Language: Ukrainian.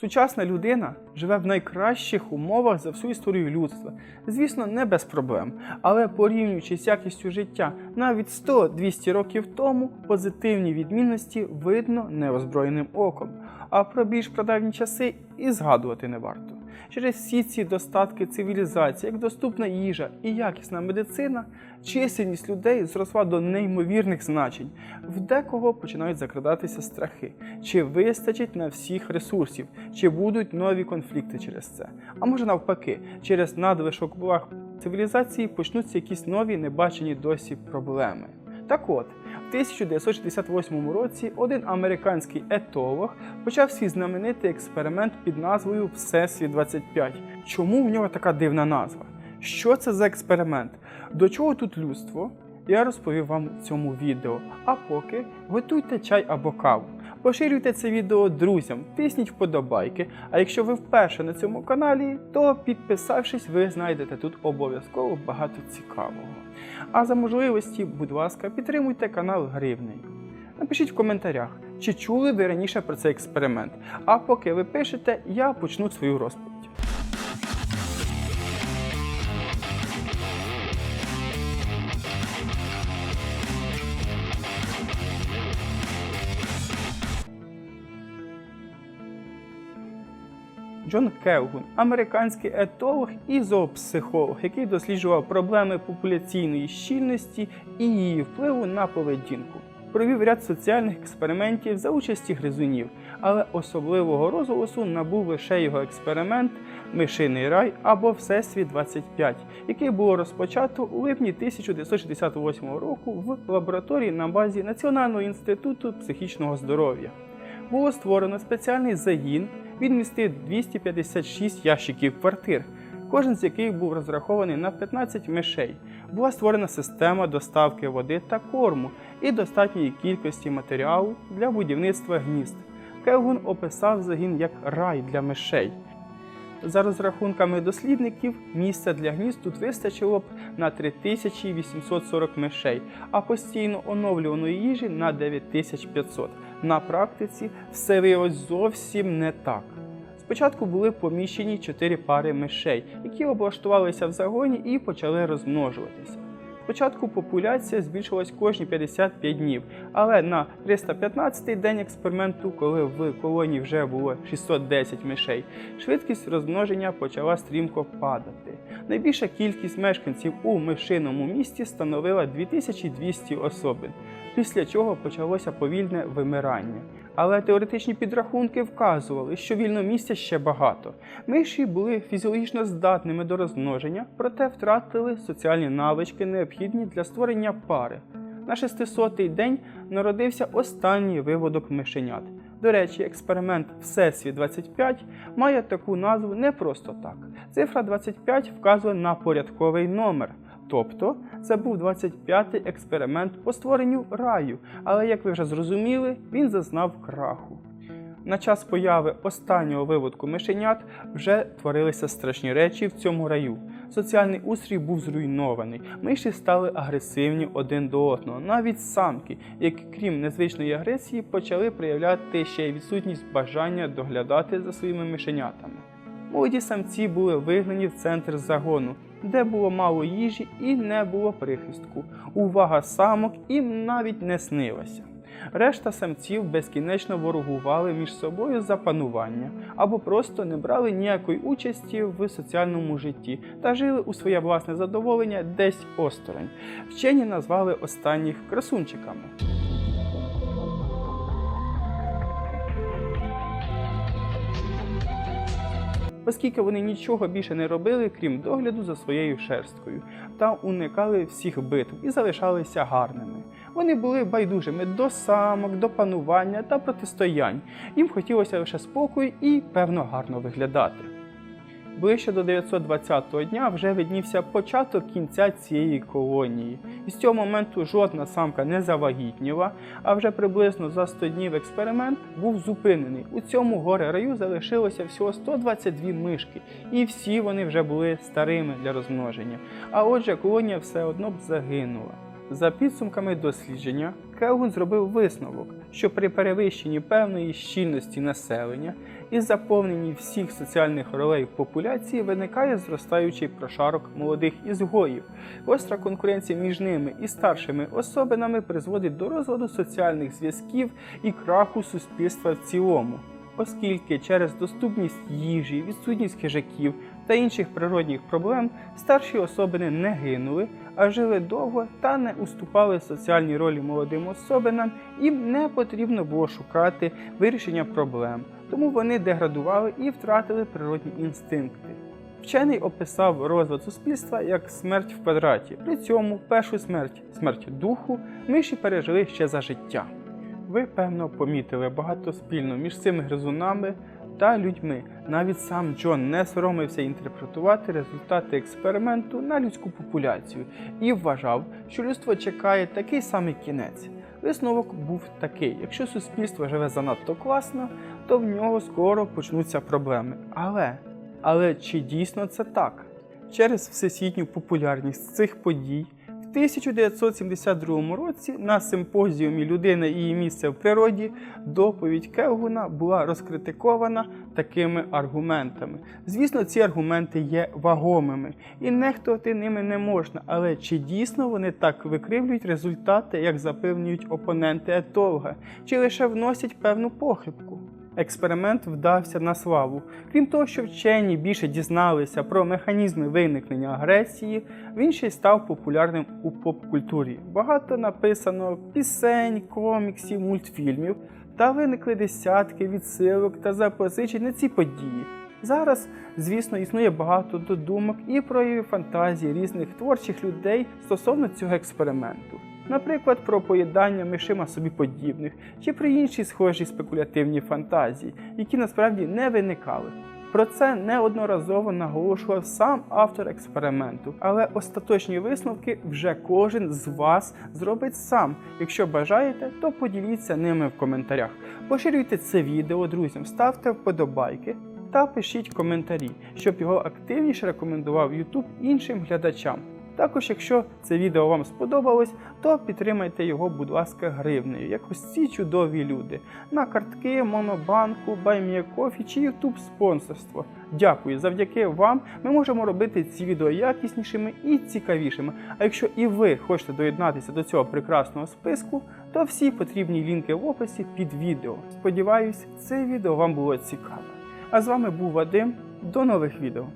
Сучасна людина живе в найкращих умовах за всю історію людства. Звісно, не без проблем. Але порівнюючи з якістю життя навіть 100-200 років тому, позитивні відмінності видно неозброєним оком. А про більш прадавні часи і згадувати не варто. Через всі ці достатки цивілізації, як доступна їжа і якісна медицина, чисельність людей зросла до неймовірних значень. В декого починають закрадатися страхи, чи вистачить на всіх ресурсів, чи будуть нові конфлікти через це. А може навпаки, через надлишок благ цивілізації почнуться якісь нові небачені досі проблеми. Так от, в 1968 році один американський етолог почав свій знаменитий експеримент під назвою Всесвіт 25. Чому в нього така дивна назва? Що це за експеримент? До чого тут людство? Я розповів вам в цьому відео. А поки готуйте чай або каву. Поширюйте це відео друзям, тисніть вподобайки. А якщо ви вперше на цьому каналі, то підписавшись, ви знайдете тут обов'язково багато цікавого. А за можливості, будь ласка, підтримуйте канал гривнею. Напишіть в коментарях, чи чули ви раніше про цей експеримент. А поки ви пишете, я почну свою розповідь. Джон Келгун, американський етолог і зоопсихолог, який досліджував проблеми популяційної щільності і її впливу на поведінку. Провів ряд соціальних експериментів за участі гризунів, але особливого розголосу набув лише його експеримент Мишиний рай або Всесвіт 25, який було розпочато у липні 1968 року в лабораторії на базі Національного інституту психічного здоров'я. Було створено спеціальний загін, він містив 256 ящиків квартир, кожен з яких був розрахований на 15 мишей. Була створена система доставки води та корму і достатньої кількості матеріалу для будівництва гнізд. Келгун описав загін як рай для мишей. За розрахунками дослідників, місця для гнізд тут вистачило б на 3840 мишей, а постійно оновлюваної їжі на 9500. На практиці все виявилось зовсім не так. Спочатку були поміщені чотири пари мишей, які облаштувалися в загоні і почали розмножуватися. Спочатку популяція збільшилась кожні 55 днів, але на 315-й день експерименту, коли в колонії вже було 610 мишей, швидкість розмноження почала стрімко падати. Найбільша кількість мешканців у мишиному місті становила 2200 особин, після чого почалося повільне вимирання. Але теоретичні підрахунки вказували, що вільного місця ще багато. Миші були фізіологічно здатними до розмноження, проте втратили соціальні навички, необхідні для створення пари. На 600-й день народився останній виводок мишенят. До речі, експеримент Всесвіт 25 має таку назву не просто так. Цифра 25 вказує на порядковий номер. Тобто це був 25-й експеримент по створенню раю, але як ви вже зрозуміли, він зазнав краху. На час появи останнього виводку мишенят вже творилися страшні речі в цьому раю. Соціальний устрій був зруйнований. Миші стали агресивні один до одного. Навіть самки, які крім незвичної агресії, почали проявляти ще й відсутність бажання доглядати за своїми мишенятами. Молоді самці були вигнані в центр загону, де було мало їжі і не було прихистку. Увага самок їм навіть не снилася. Решта самців безкінечно ворогували між собою за панування або просто не брали ніякої участі в соціальному житті та жили у своє власне задоволення десь осторонь. Вчені назвали останніх красунчиками. оскільки вони нічого більше не робили, крім догляду за своєю шерсткою, та уникали всіх битв і залишалися гарними. Вони були байдужими до самок, до панування та протистоянь. Їм хотілося лише спокою і, певно, гарно виглядати. Ближче до 920-го дня вже виднівся початок кінця цієї колонії, і з цього моменту жодна самка не завагітніла, а вже приблизно за 100 днів експеримент був зупинений. У цьому горе раю залишилося всього 122 мишки, і всі вони вже були старими для розмноження. А отже, колонія все одно б загинула. За підсумками дослідження, Келгун зробив висновок, що при перевищенні певної щільності населення Із заповненні всіх соціальних ролей в популяції виникає зростаючий прошарок молодих ізгоїв. Гостра конкуренція між ними і старшими особинами призводить до розладу соціальних зв'язків і краху суспільства в цілому. Оскільки через доступність їжі, відсутність хижаків та інших природних проблем старші особини не гинули, а жили довго та не уступали соціальній ролі молодим особинам, їм не потрібно було шукати вирішення проблем, тому вони деградували і втратили природні інстинкти. Вчений описав розвиток суспільства як смерть в квадраті. При цьому першу смерть, смерть духу, миші пережили ще за життя. Ви, певно, помітили багато спільно між цими гризунами та людьми. Навіть сам Джон не соромився інтерпретувати результати експерименту на людську популяцію і вважав, що людство чекає такий самий кінець. Висновок був такий: якщо суспільство живе занадто класно, то в нього скоро почнуться проблеми. Але, але чи дійсно це так? Через всесвітню популярність цих подій 1972 році на симпозіумі Людина і її місце в природі доповідь Келгуна була розкритикована такими аргументами. Звісно, ці аргументи є вагомими і нехтувати ними не можна, але чи дійсно вони так викривлюють результати, як запевнюють опоненти етолога, чи лише вносять певну похибку? Експеримент вдався на славу. Крім того, що вчені більше дізналися про механізми виникнення агресії, він ще й став популярним у поп-культурі. Багато написано пісень, коміксів, мультфільмів, та виникли десятки відсилок та запозичень на ці події. Зараз, звісно, існує багато додумок і проявів фантазії різних творчих людей стосовно цього експерименту. Наприклад, про поїдання мишима собі подібних чи про інші схожі спекулятивні фантазії, які насправді не виникали. Про це неодноразово наголошував сам автор експерименту, але остаточні висновки вже кожен з вас зробить сам. Якщо бажаєте, то поділіться ними в коментарях. Поширюйте це відео друзям, ставте вподобайки та пишіть коментарі, щоб його активніше рекомендував YouTube іншим глядачам. Також, якщо це відео вам сподобалось, то підтримайте його, будь ласка, гривнею, як ось ці чудові люди на картки, Монобанку, BuyMeACoffee чи YouTube спонсорство. Дякую, завдяки вам ми можемо робити ці відео якіснішими і цікавішими. А якщо і ви хочете доєднатися до цього прекрасного списку, то всі потрібні лінки в описі під відео. Сподіваюсь, це відео вам було цікаве. А з вами був Вадим. До нових відео.